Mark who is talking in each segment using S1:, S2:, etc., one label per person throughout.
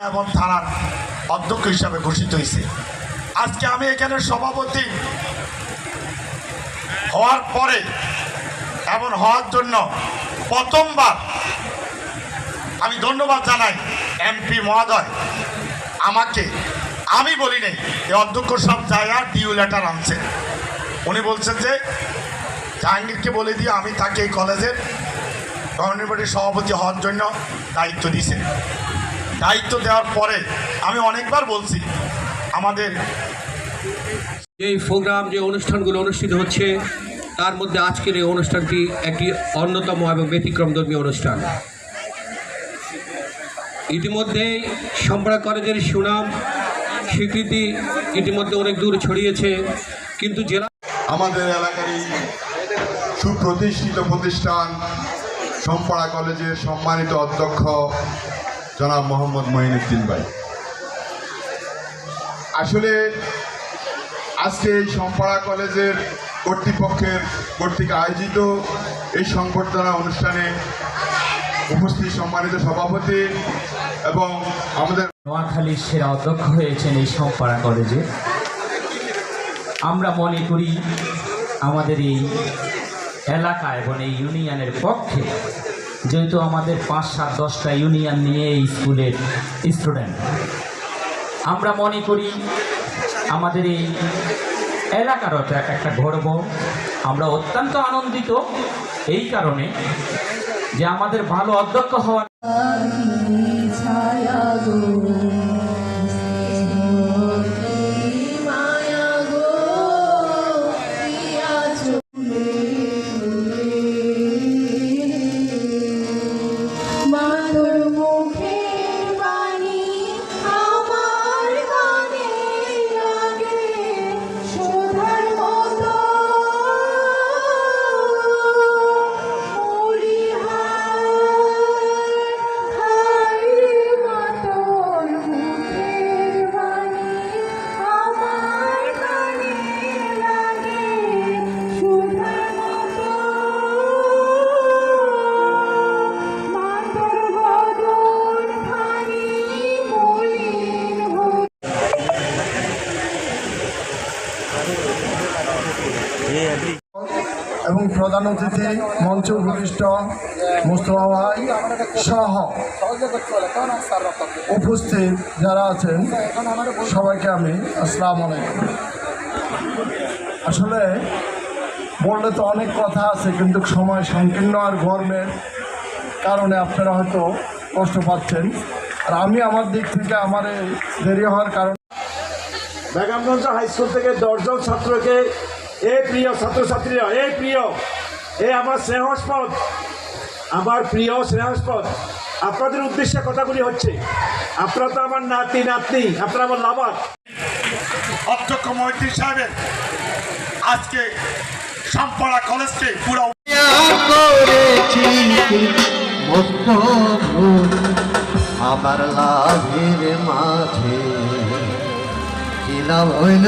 S1: এবং থানার অধ্যক্ষ হিসাবে ঘোষিত হয়েছে। আজকে আমি এখানে সভাপতি হওয়ার পরে এমন হওয়ার জন্য প্রথমবার আমি ধন্যবাদ জানাই এমপি মহোদয়। আমাকে আমি বলি নাই এই অধ্যক্ষ সব জায়গা ডিউ লেটার আনছে। উনি বলছেন যে, জাহাঙ্গীরকে বলে দিয়ে আমি তাকে এই কলেজের গভর্নমেন্ট সভাপতি হওয়ার জন্য দায়িত্ব দিয়েছে। দায়িত্ব দেওয়ার পরে আমি অনেকবার বলছি আমাদের
S2: এই প্রোগ্রাম যে অনুষ্ঠানগুলো অনুষ্ঠিত হচ্ছে তার মধ্যে আজকের এই অনুষ্ঠানটি একটি অন্যতম এবং ব্যতিক্রম ধর্মীয় অনুষ্ঠান। ইতিমধ্যেই সম্পরা কলেজের সুনাম স্বীকৃতি ইতিমধ্যে অনেক দূর ছড়িয়েছে কিন্তু জেলা
S3: আমাদের এলাকারই সুপ্রতিষ্ঠিত প্রতিষ্ঠান সম্পাড়া কলেজের সম্মানিত অধ্যক্ষ জনাব মোহাম্মদ মহিনুদ্দিন ভাই। আসলে আজকে এই সম্পাড়া কলেজের কর্তৃপক্ষের কর্তৃক আয়োজিত এই সংবর্ধনা অনুষ্ঠানে উপস্থিত সম্মানিত সভাপতি এবং আমাদের
S4: নোয়াখালীর সেরা অধ্যক্ষ হয়েছেন এই সম্পাড়া কলেজে। আমরা মনে করি আমাদের এই এলাকা এবং এই ইউনিয়নের পক্ষে যেহেতু আমাদের পাঁচ সাত দশটা ইউনিয়ন নিয়ে এই স্কুলের স্টুডেন্ট। আমরা মনে করি আমাদের এই এলাকারও এক একটা গর্ব। আমরা অত্যন্ত আনন্দিত এই কারণে যে আমাদের ভালো অধ্যক্ষ হওয়ার
S5: এবং প্রধান অতিথি মঞ্চ উপবিষ্ট মুস্তফা ভাই সহ উপস্থিত যারা আছেন, সবাইকে আমি আসসালাম আলাইকুম। আসলে বললে তো অনেক কথা আছে, কিন্তু সময় সংকীর্ণ আর গরমের কারণে আপনারা হয়তো কষ্ট পাচ্ছেন। আর আমি আমার দিক থেকে আমার দেরি হওয়ার কারণে
S6: বেগমগঞ্জ হাই স্কুল থেকে দশজন ছাত্রকে এ প্রিয় ছাত্রছাত্রীরা এ প্রিয় এ আমার স্নেহস্পদ আমার প্রিয় স্নেহস্পদ। আপনাদের উদ্দেশ্যে কথাগুলি হচ্ছে আপনারা তো আমার নাতি নাতনি আপনারা আমার লাভার।
S1: অধ্যক্ষ মৈত্রী সাহেবের আজকে সাম্পাড়া কলেজকে পুরো
S7: করেছি আমার লাভের মাঝে কি লাভ হইল?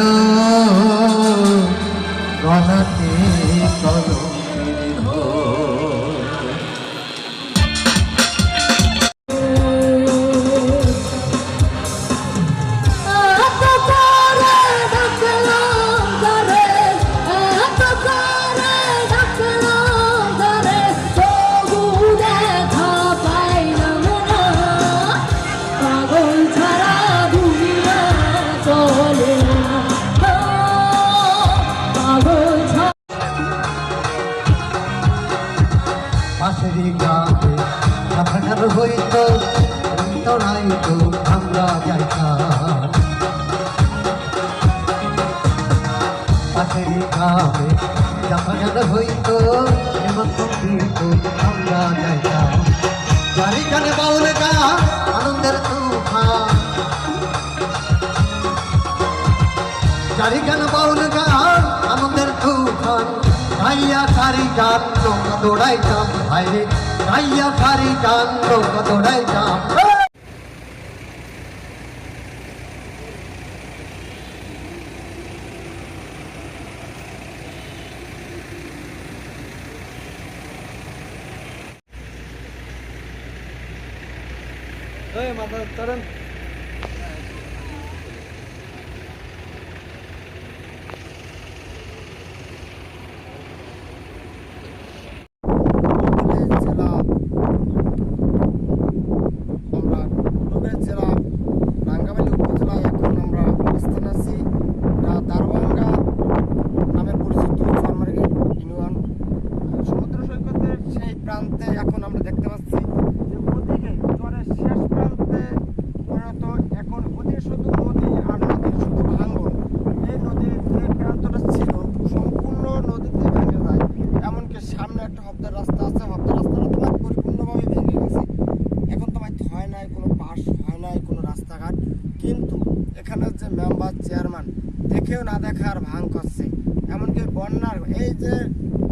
S7: গ্রামে রাখাটার হইত কিন্তু আমরা যাইতাম জানি জানে বাউল গা আনন্দের তুফান। চারি গান বাউল গান, আনন্দের তুফান। ভাইয়া সারি গান নৌকা দৌড়াইতাম, ভাইরে। ভাইয়া সারি গান নৌকা দৌড়াইতাম।
S8: માતા તરત হয় নাই, কোনো পাস হয় নাই, কোনো রাস্তাঘাট। কিন্তু এখানের যে মেম্বার, চেয়ারম্যান, দেখেও না দেখার ভাঙ করছে। এমনকি বন্যার, এই যে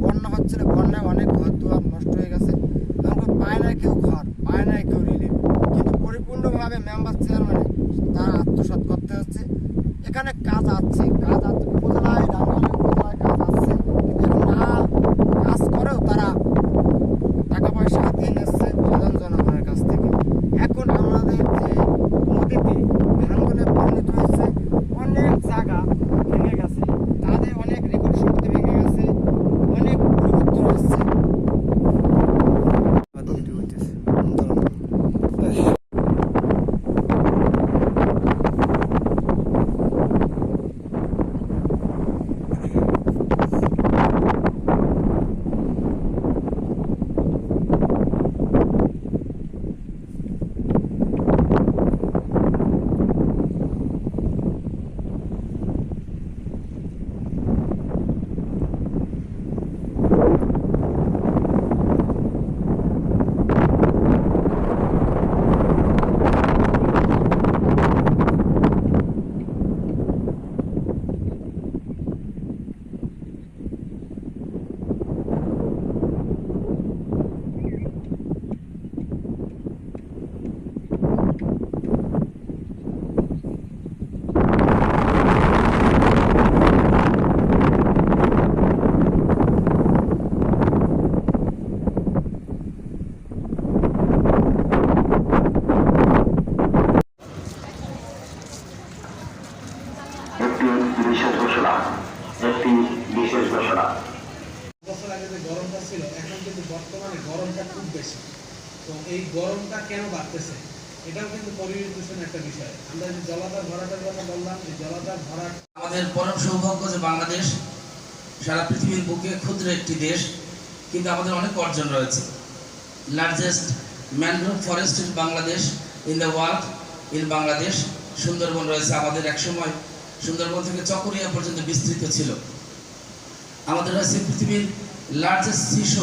S8: বন্যা হচ্ছিল, বন্যায় অনেক ঘর দুয়ার নষ্ট হয়ে গেছে। এমনকি পায় নাই কেউ ঘর, পায় নাই কেউ রিলিফ কিন্তু পরিপূর্ণভাবে মেম্বার, চেয়ারম্যানে তারা আত্মসাৎ করতে হচ্ছে। এখানে কাজ আছে কাজ আছে উপজেলায় রাঙ্গামাটি উপজেলায় কাজ আছে কিন্তু না কাজ করেও তারা টাকা পয়সা হাতিয়ে নিচ্ছে সাধারণ জনগণের কাছ থেকে এখন আমাদের যে নদীতে ভাঙ্গনে পরিণত হয়েছে অনেক জায়গা ভেঙে গেছে তাদের অনেক রেকর্ড শক্তি ভেঙে গেছে অনেক পরিবর্তন হচ্ছে
S9: একটি বিশেষ ঘোষণা একটি বিশেষ ঘোষণা।
S10: বছর আগে যে গরমটা ছিল এখন কিন্তু বর্তমানে গরমটা খুব বেশি। তো এই গরমটা কেন বাড়তেছে? এটাও কিন্তু পরিবেশ দূষণ একটা বিষয়। আমরা যে জলাধার ভরাটার কথা বললাম এই জলাধার ভরাট
S11: আমাদের পরম সৌভাগ্য যে বাংলাদেশ সারা পৃথিবীর বুকে ক্ষুদ্র একটি দেশ কিন্তু আমাদের অনেক অর্জন রয়েছে। Largest mangrove forest in Bangladesh in the world in Bangladesh Sundarban রয়েছে। আমাদের একসময় সুন্দরবন থেকে চকরিয়া পর্যন্ত বিস্তৃত ছিল। আমাদের রয়েছে পৃথিবীর লার্জেস্ট শিশু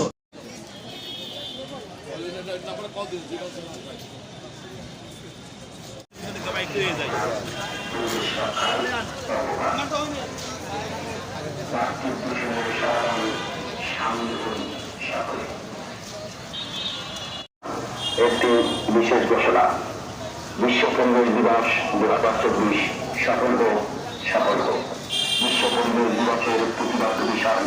S9: একটি বিশেষ ঘোষণা। বিশ্ব পরিবেশ দিবস দু হাজার চব্বিশ সফল হোক সফল হোক বিশ্ব পরিবেশ দিবসের প্রতিবাদ বিষয়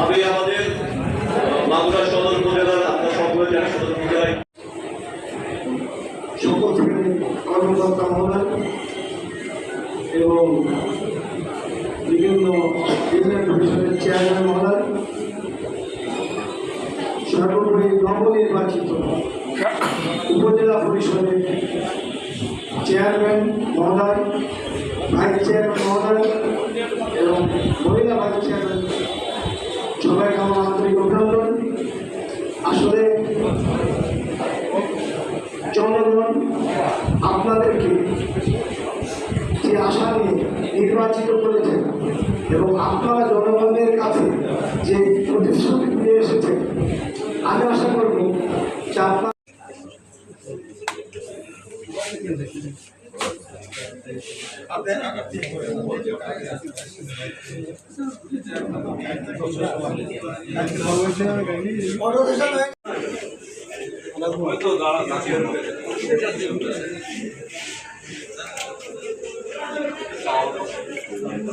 S12: আমি আমাদের মাগুরা সদর উপজেলার আপনার সকলে সদর উপজেলায়
S6: এবং বিভিন্ন ইউনিয়ন বিষয়ের চেয়ারম্যান মহোদয় সর্বোপরি নবনির্বাচিত উপজেলা পরিষদের চেয়ারম্যান মহোদয় ভাইস চেয়ারম্যান মহোদয় এবং মহিলা ভাইস চেয়ারম্যান নির্বাচিত করেছেন এবং আপনারা জনগণের কাছে যে প্রতিশ্রুতি দিয়ে এসেছেন, আমি আশা করব যে আপনার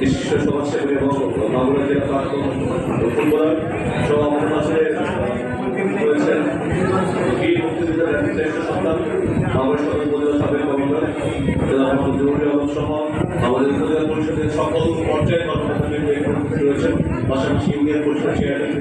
S12: বিশিষ্ট সমাজসেবী এবং মাগুরা জেলা প্রাক্তন ফুটবলার সহ আমাদের আহ, রয়েছেন বীর সন্তান মাগুরা সদর উপজেলা সাবেক কমিশনার জেলা মোহাম্মদ জহুরুল আলম সহ আমাদের উপজেলা পরিষদের সকল পর্যায়ের কর্মকর্তাদের উপস্থিত রয়েছেন। পাশাপাশি ইউনিয়ন পরিষদ চেয়ারম্যান